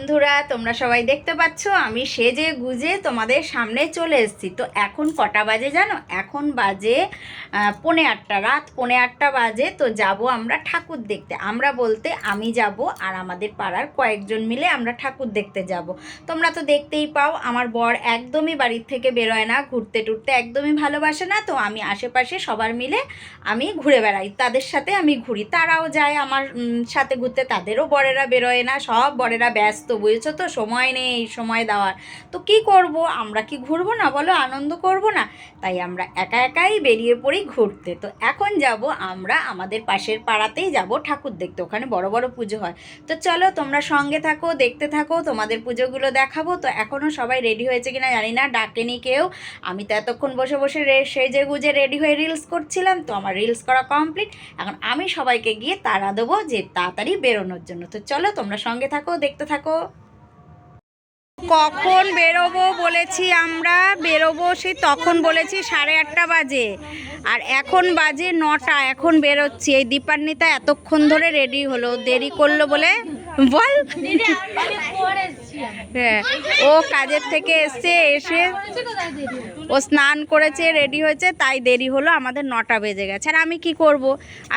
বন্ধুরা, তোমরা সবাই দেখতে পাচ্ছ, আমি সেজে গুজে তোমাদের সামনে চলে এসেছি। তো এখন কটা বাজে জানো? এখন বাজে পনে আটটা, রাত পনে আটটা বাজে। তো যাব আমরা ঠাকুর দেখতে। আমরা বলতে আমি যাব আর আমাদের পাড়ার কয়েকজন মিলে আমরা ঠাকুর দেখতে যাব। তোমরা তো দেখতেই পাও, আমার বর একদমই বাড়ির থেকে বেরোয় না, ঘুরতে টুরতে একদমই ভালোবাসে না। তো আমি আশেপাশে সবার মিলে আমি ঘুরে বেড়াই। তাদের সাথে আমি ঘুরি। তারাও যায় আমার সাথে ঘুরতে। তাদেরও বরেরা বেরোয় না, সব বরেরা ব্যস্ত। বুঝেছ তো? সময় নেই, সময় দেওয়ার। তো কি করব? আমরা কি ঘুরবো না? বলো, আনন্দ করব না? তাই আমরা একা একাই বেরিয়ে পড়ি ঘুরতে। তো এখন যাব আমরা আমাদের পাশের পাড়াতেই যাব ঠাকুর দেখতে। ওখানে বড় বড় পুজো হয়। তো চলো, তোমরা সঙ্গে থাকো, দেখতে থাকো, তোমাদের পুজোগুলো দেখাবো। তো এখনও সবাই রেডি হয়েছে কিনা জানি না, ডাকেনি কেউ। আমি তো এতক্ষণ বসে বসে সেজে গুজে রেডি হয়ে রিলস করছিলাম। তো আমার রিলস করা কমপ্লিট এখন আমি সবাইকে গিয়ে তাড়া দেবো যে তাড়াতাড়ি বেরোনোর জন্য। তো চলো, তোমরা সঙ্গে থাকো, দেখতে থাকো। কখন বেরোবো বলেছি আমরা, বেরোবো সেই তখন বলেছি সাড়ে আটটা বাজে। আর এখন বাজে নটা, এখন বেরোচ্ছি। এই দীপান্বিতা এতক্ষণ ধরে রেডি হলো। দেরি করল বলে বল। হ্যাঁ ও কাজের থেকে এসছে, এসে ও স্নান করেছে রেডি হয়েছে, তাই দেরি হলো, আমাদের নটা বেজে গেছে। আর আমি কি করব?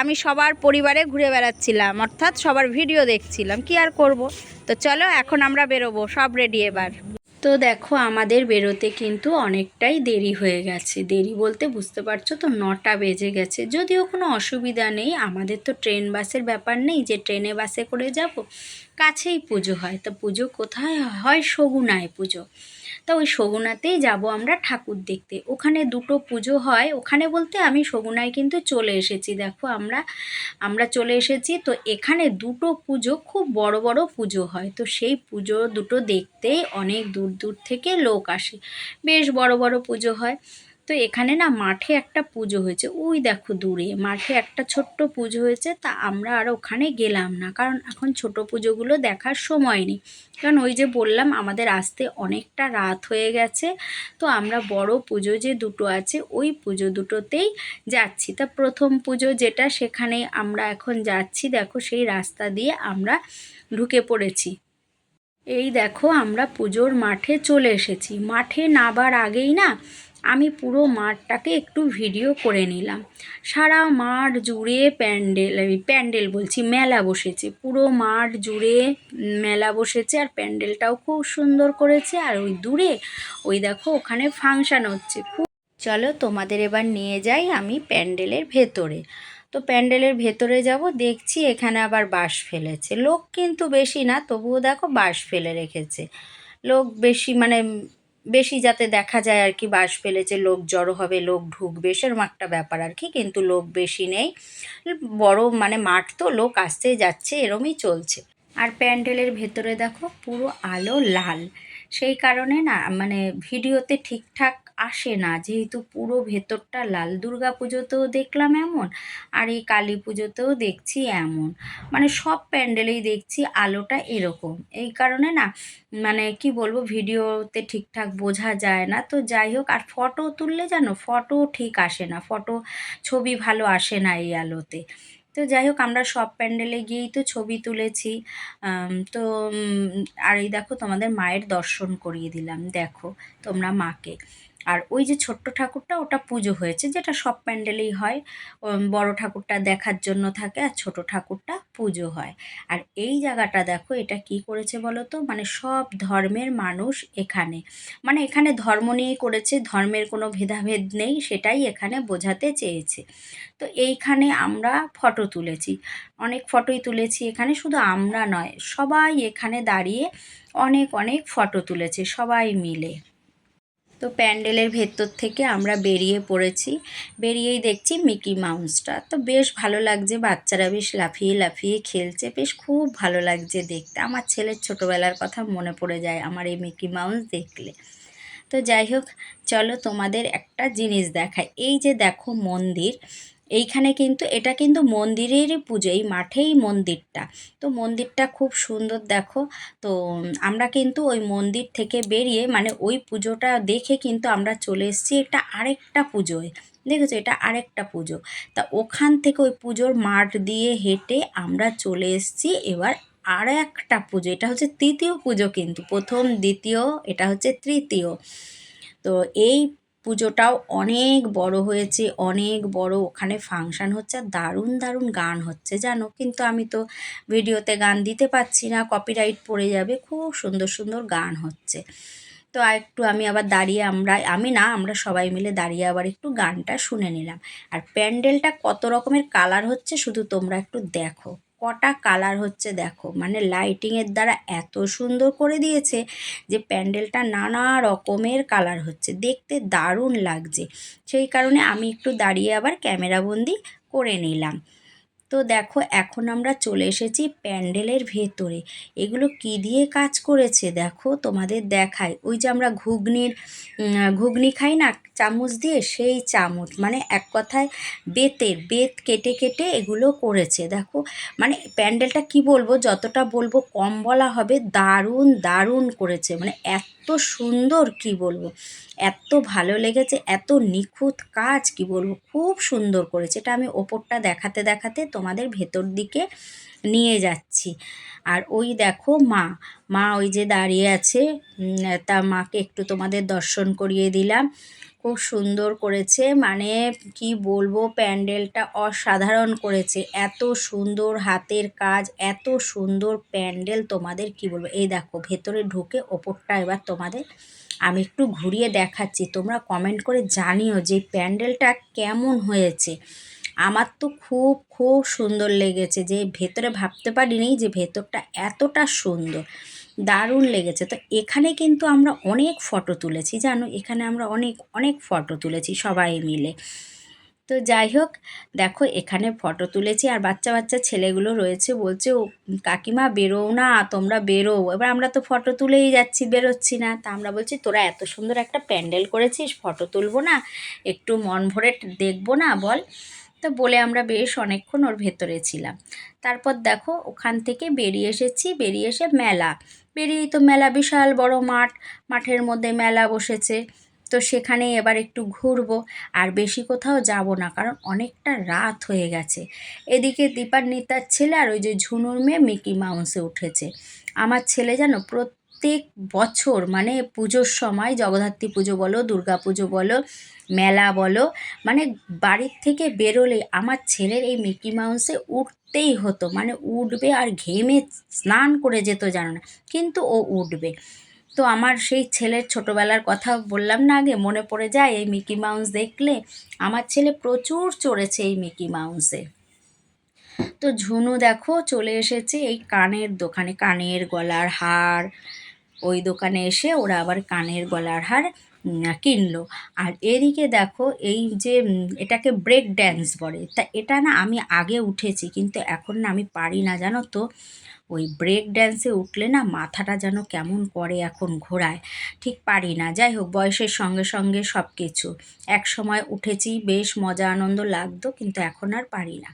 আমি সবার পরিবারে ঘুরে বেড়াচ্ছিলাম, অর্থাৎ সবার ভিডিও দেখছিলাম, কি আর করব? তো চলো, এখন আমরা বেরোবো, সব রেডি এবার। তো দেখো, আমাদের বেরোতে কিন্তু অনেকটাই দেরি হয়ে গেছে। দেরি বলতে বুঝতে পারছ তো, নটা বেজে গেছে। যদিও কোনো অসুবিধা নেই, আমাদের তো ট্রেন বাসের ব্যাপার নেই, যে ট্রেনে বাসে করে যাব, কাছেই পুজো হয়। তো পুজো কোথায় হয়? সগুনায় পুজো। তা ওই সগুনাতেই যাব আমরা ঠাকুর দেখতে। ওখানে দুটো পুজো হয়। ওখানে বলতে আমি সগুনায় কিন্তু চলে এসেছি। দেখো আমরা আমরা চলে এসেছি। তো এখানে দুটো পুজো, খুব বড় বড় পুজো হয়। তো সেই পুজো দুটো দেখতেই অনেক দূর দূর থেকে লোক আসে। বেশ বড় বড় পুজো হয়। তো এখানে না মাঠে একটা পুজো হয়েছে। ওই দেখো দূরে মাঠে একটা ছোট্ট পুজো হয়েছে, তা আমরা আর ওখানে গেলাম না। কারণ এখন ছোট পুজোগুলো দেখার সময় নেই। কারণ ওই যে বললাম, আমাদের আসতে অনেকটা রাত হয়ে গেছে। তো আমরা বড় পুজো যে দুটো আছে, ওই পুজো দুটোতেই যাচ্ছি। তা প্রথম পুজো যেটা, সেখানে আমরা এখন যাচ্ছি। দেখো সেই রাস্তা দিয়ে আমরা ঢুকে পড়েছি। এই দেখো আমরা পুজোর মাঠে চলে এসেছি। মাঠে নাবার আগেই না আমি পুরো মাঠটাকে একটু ভিডিও করে নিলাম। সারা মাঠ জুড়ে প্যান্ডেল, এই প্যান্ডেল বলছি, মেলা বসেছে। পুরো মাঠ জুড়ে মেলা বসেছে আর প্যান্ডেলটাও খুব সুন্দর করেছে। আর ওই দূরে, ওই দেখো, ওখানে ফাংশান হচ্ছে। খুব চলো তোমাদের এবার নিয়ে যাই আমি প্যান্ডেলের ভেতরে। তো প্যান্ডেলের ভেতরে যাব, দেখছি এখানে আবার বাঁশ ফেলেছে। লোক কিন্তু বেশি না, তবুও দেখো বাঁশ ফেলে রেখেছে। লোক বেশি মানে বেশি যাতে দেখা যায় আর কি বাস ফেলেছে লোক জড়ো হবে, লোক ঢুকবে সেরকম একটা ব্যাপার আর কি, কিন্তু লোক বেশি নেই। বড় মানে মাঠ তো, লোক আসতে যাচ্ছে, এরমই চলছে। আর প্যান্ডেলের ভেতরে দেখো পুরো আলো লাল। সেই কারণে না মানে ভিডিওতে ঠিকঠাক আসে না। যেহেতু পুরো ভেতরটা লাল দুর্গা পুজোতেও দেখলাম এমন, আর এই কালী পুজোতেও দেখছি এমন। মানে সব প্যান্ডেলেই দেখছি আলোটা এরকম। এই কারণে না মানে কি বলব, ভিডিওতে ঠিকঠাক বোঝা যায় না। তো যাই হোক, আর ফটো তুললে জানো, ফটো ঠিক আসে না। ফটো, ছবি ভালো আসে না এই আলোতে। তো যাই হোক, আমরা সব প্যান্ডেলে গিয়েই তো ছবি তুলেছি। তো আর এই দেখো তোমাদের মায়ের দর্শন করিয়ে দিলাম। দেখো তোমরা মাকে। আর ওই যে ছোট্ট ঠাকুরটা, ওটা পুজো হয়েছে, যেটা সব প্যান্ডেলেই হয়। বড় ঠাকুরটা দেখার জন্য থাকে আর ছোট ঠাকুরটা পুজো হয়। আর এই জায়গাটা দেখো, এটা কি করেছে বলো তো? মানে সব ধর্মের মানুষ এখানে। মানে এখানে ধর্ম নিয়েই করেছে, ধর্মের কোনো ভেদাভেদ নেই, সেটাই এখানে বোঝাতে চেয়েছে। তো এইখানে আমরা ফটো তুলেছি। অনেক ফটোই তুলেছি এখানে, শুধু আমরা নয়, সবাই এখানে দাঁড়িয়ে অনেক অনেক ফটো তুলেছে, সবাই মিলে। তো প্যান্ডেলের ভেতর থেকে আমরা বেরিয়ে পড়েছি। বেরিয়েই দেখছি মিকি মাউসটা। তো বেশ ভালো লাগছে, বাচ্চারা বেশ লাফিয়ে লাফিয়ে খেলছে। বেশ খুব ভালো লাগছে দেখতে। আমার ছেলের ছোটোবেলার কথা মনে পড়ে যায় আমার এই মিকি মাউস দেখলে। তো যাই হোক, চলো তোমাদের একটা জিনিস দেখায় এই যে দেখো মন্দির এইখানে কিন্তু এটা কিন্তু মন্দিরেরই পুজো, এই মাঠেই মন্দিরটা। তো মন্দিরটা খুব সুন্দর দেখো। তো আমরা কিন্তু ওই মন্দির থেকে বেরিয়ে মানে ওই পুজোটা দেখে কিন্তু আমরা চলে এসেছি। এটা আরেকটা পুজোয় দেখেছ? এটা আরেকটা পুজো। তা ওখান থেকে ওই পুজোর মাঠ দিয়ে হেঁটে আমরা চলে এসেছি। এবার আর একটা পুজো, এটা হচ্ছে তৃতীয় পুজো কিন্তু। প্রথম, দ্বিতীয়, এটা হচ্ছে তৃতীয়। তো এই পুজোটাও অনেক বড় হয়েছে, অনেক বড় ওখানে ফাংশান হচ্ছে, আর দারুণ দারুণ গান হচ্ছে, জানো? কিন্তু আমি তো ভিডিওতে গান দিতে পারছি না কপিরাইট পড়ে যাবে, খুব সুন্দর সুন্দর গান হচ্ছে। তো একটু আমি আবার দাঁড়িয়ে আমরা, আমি না, আমরা সবাই মিলে দাঁড়িয়ে আবার একটু গানটা শুনে নিলাম। আর প্যান্ডেলটা কত রকমের কালার হচ্ছে, শুধু তোমরা একটু দেখো। কটা কালার হচ্ছে দেখো। মানে লাইটিংয়ের দ্বারা এত সুন্দর করে দিয়েছে যে প্যান্ডেলটা নানা রকমের কালার হচ্ছে। দেখতে দারুণ লাগছে। সেই কারণে আমি একটু দাঁড়িয়ে আবার ক্যামেরাবন্দি করে নিলাম। তো দেখো, এখন আমরা চলে এসেছি প্যান্ডেলের ভেতরে। এগুলো কি দিয়ে কাজ করেছে দেখো, তোমাদের দেখায় ওই যে আমরা ঘুগনির ঘুগনি খাই না, চামচ দিয়ে সেই চামচ মানে এক কথায় বেতের, বেত কেটে কেটে এগুলো করেছে। দেখো মানে প্যান্ডেলটা কি বলব, যতটা বলব কম বলা হবে, দারুণ দারুণ করেছে। মানে এত সুন্দর, কি বলব? এত ভালো লেগেছে, এত নিখুঁত কাজ, কি বলব? খুব সুন্দর করেছে। এটা আমি ওপরটা দেখাতে দেখাতে তোমাদের ভেতর দিকে নিয়ে যাচ্ছি। আর ওই দেখো মা মা ওই যে দাঁড়িয়ে আছে তা মাকে একটু তোমাদের দর্শন করিয়ে দিলাম। খুব সুন্দর করেছে মানে কি বলব, প্যান্ডেলটা অসাধারণ করেছে। এত সুন্দর হাতের কাজ, এত সুন্দর প্যান্ডেল তোমাদের, কি বলব? এই দেখো, ভেতরে ঢুকে ওপরটা এবার তোমাদের আমি একটু ঘুরিয়ে দেখাচ্ছি। তোমরা কমেন্ট করে জানিও যে প্যান্ডেলটা কেমন হয়েছে। আমার তো খুব খুব সুন্দর লেগেছে যে ভেতরে ভাবতে পারিনি যে ভেতরটা এতটা সুন্দর, দারুণ লেগেছে। তো এখানে কিন্তু আমরা অনেক ফটো তুলেছি, জানো? এখানে আমরা অনেক অনেক ফটো তুলেছি সবাই মিলে। তো যাই হোক, দেখো এখানে ফটো তুলেছি আর বাচ্চা বাচ্চা ছেলেগুলো রয়েছে, বলছে, ও, কাকিমা, বেরোও না, তোমরা বেরো এবার আমরা তো ফটো তুলেই যাচ্ছি, বেরোচ্ছি না। তা আমরা বলছি, তোরা এত সুন্দর একটা প্যান্ডেল করেছিস ফটো তুলবো না, একটু মন ভরে দেখব না, বল। তো বলে আমরা বেশ অনেকক্ষণ ওর ভেতরে ছিলাম। তারপর দেখো ওখান থেকে বেরিয়ে এসেছি, বেরিয়ে এসে মেলা। বেরিয়েই তো মেলা, বিশাল বড় মাঠ, মাঠের মধ্যে মেলা বসেছে। তো সেখানে এবার একটু ঘুরবো, আর বেশি কোথাও যাব না, কারণ অনেকটা রাত হয়ে গেছে। এদিকে দীপান্বিতার ছেলে আর ওই যে ঝুনুর মেয়ে মিকি মাউসে উঠেছে। আমার ছেলে যেন প্রত্যেক বছর মানে পুজোর সময়, জগদ্ধাত্রী পুজো বলো, দুর্গা পুজো বলো, মেলা বলো মানে বাড়ির থেকে বেরোলে আমার ছেলের এই মিকি মাউসে উঠতেই হতো। মানে উঠবে আর ঘেমে স্নান করে যেত জানো না, কিন্তু ও উঠবে। তো আমার সেই ছেলের ছোটোবেলার কথা বললাম না আগে, মনে পড়ে যায় এই মিকি মাউস দেখলে আমার ছেলে প্রচুর চড়েছে এই মিকি মাউসে। তো ঝুনু দেখো চলে এসেছে এই কানের দোকানে, কানের গলার হার ওই দোকানে এসে ওরা আবার কানের গলার হার কিনলো। আর এদিকে দেখো এই যে এটাকে ব্রেক ড্যান্স বলে। তা এটা না আমি আগে উঠেছি, কিন্তু এখন না আমি পারি না, জানো তো? ওই ব্রেক ড্যান্সে উঠলে না মাথাটা যেন কেমন করে এখন ঘোরায়। ঠিক পারি না, যাই হোক, বয়সের সঙ্গে সঙ্গে সব কিছু এক সময় উঠেছি, বেশ মজা আনন্দ লাগতো, কিন্তু এখন আর পারি না।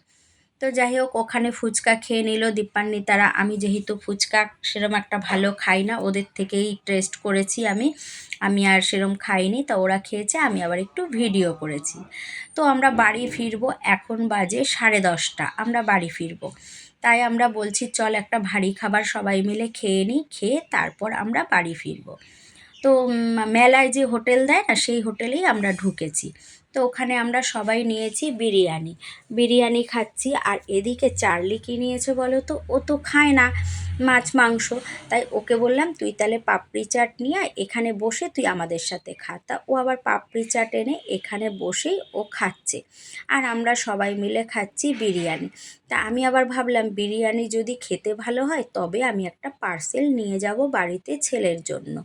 তো যাই হোক, ওখানে ফুচকা খেয়ে নিল দীপান্বিতারা। আমি যেহেতু ফুচকা সেরম একটা ভালো খাই না, ওদের থেকেই টেস্ট করেছি আমি। আমি আর সেরম খাইনি, তা ওরা খেয়েছে, আমি আবার একটু ভিডিও করেছি। তো আমরা বাড়ি ফিরবো এখন বাজে সাড়ে দশটা, আমরা বাড়ি ফিরবো। তাই আমরা বলছি, চল একটা ভারী খাবার সবাই মিলে খেয়ে নিই, খেয়ে তারপর আমরা বাড়ি ফিরবো। তো মেলায় যে হোটেল দেয় না, সেই হোটেলেই আমরা ঢুকেছি। তো ওখানে আমরা সবাই নিয়েছি বিরিয়ানি। বিরিয়ানি খাচ্ছি আর এদিকে চার্লি কী নিয়েছে বলো তো? ও তো খায় না মাছ, মাংস। তাই ওকে বললাম, তুই তাহলে পাপড়ি চাট নিয়ে এখানে বসে তুই আমাদের সাথে খা। তা ও আবার পাপড়ি চাট এনে এখানে বসেই ও খাচ্ছে। আর আমরা সবাই মিলে খাচ্ছি বিরিয়ানি। তা আমি আবার ভাবলাম, বিরিয়ানি যদি খেতে ভালো হয়, তবে আমি একটা পার্সেল নিয়ে যাব বাড়িতে ছেলের জন্য।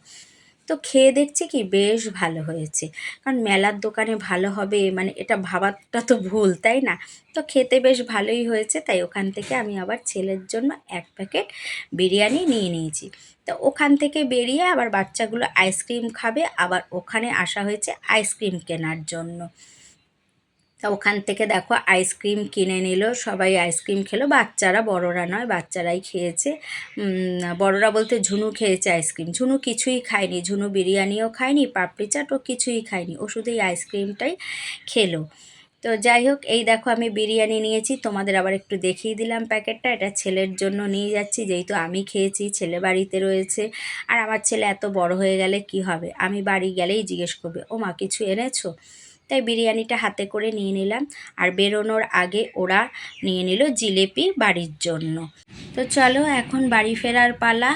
তো খেয়ে দেখছি কি বেশ ভালো হয়েছে। কারণ মেলার দোকানে ভালো হবে মানে এটা ভাবাটা তো ভুল, তাই না? তো খেতে বেশ ভালোই হয়েছে, তাই ওখান থেকে আমি আবার ছেলের জন্য এক প্যাকেট বিরিয়ানি নিয়ে নিয়েছি। তো ওখান থেকে বেরিয়ে আবার বাচ্চাগুলো আইসক্রিম খাবে, আবার ওখানে আসা হয়েছে আইসক্রিম কেনার জন্য। তা ওখান থেকে দেখো আইসক্রিম কিনে নিল। সবাই আইসক্রিম খেলো। বাচ্চারা, বড়রা নয়, বাচ্চারাই খেয়েছে। বড়রা বলতে ঝুনু খেয়েছে আইসক্রিম। ঝুনু কিছুই খায়নি, ঝুনু বিরিয়ানিও খায়নি, পাপড়ি চাটও কিছুই খায়নি। ও শুধু এই আইসক্রিমটাই খেলো। তো যাই হোক, এই দেখো আমি বিরিয়ানি নিয়েছি। তোমাদের আবার একটু দেখিয়ে দিলাম প্যাকেটটা। এটা ছেলের জন্য নিয়ে যাচ্ছি। যেহেতু আমি খেয়েছি, ছেলে বাড়িতে রয়েছে। আর আমার ছেলে এত বড় হয়ে গেলে কি হবে? আমি বাড়ি গেলেই জিজ্ঞেস করবে ও মা কিছু এনেছো? তাই বিরিয়ানিটা হাতে করে নিয়ে নিলাম। আর বেরোনোর আগে ওরা নিয়ে নিল জিলেপি বাড়ির জন্য। তো চলো এখন বাড়ি ফেরার পালা।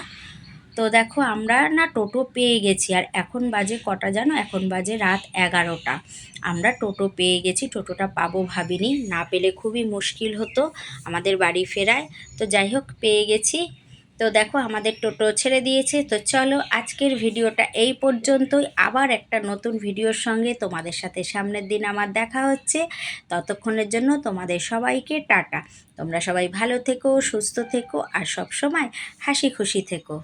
তো দেখো আমরা না টোটো পেয়ে গেছি। আর এখন বাজে কটা জানো? এখন বাজে রাত এগারোটা। আমরা টোটো পেয়ে গেছি। টোটোটা পাবো ভাবিনি। না পেলে খুবই মুশকিল হতো আমাদের বাড়ি ফেরায়। তো যাই হোক, পেয়ে গেছি। তো দেখো আমাদের টোটো ছেড়ে দিয়েছে। তো চলো আজকের ভিডিওটা এই পর্যন্তই। আবার একটা নতুন ভিডিওর সঙ্গে তোমাদের সাথে সামনের দিন আমার দেখা হচ্ছে। ততক্ষণের জন্য তোমাদের সবাইকে টাটা। তোমরা সবাই ভালো থেকো, সুস্থ থেকো, আর সব সময় হাসি খুশি থেকো।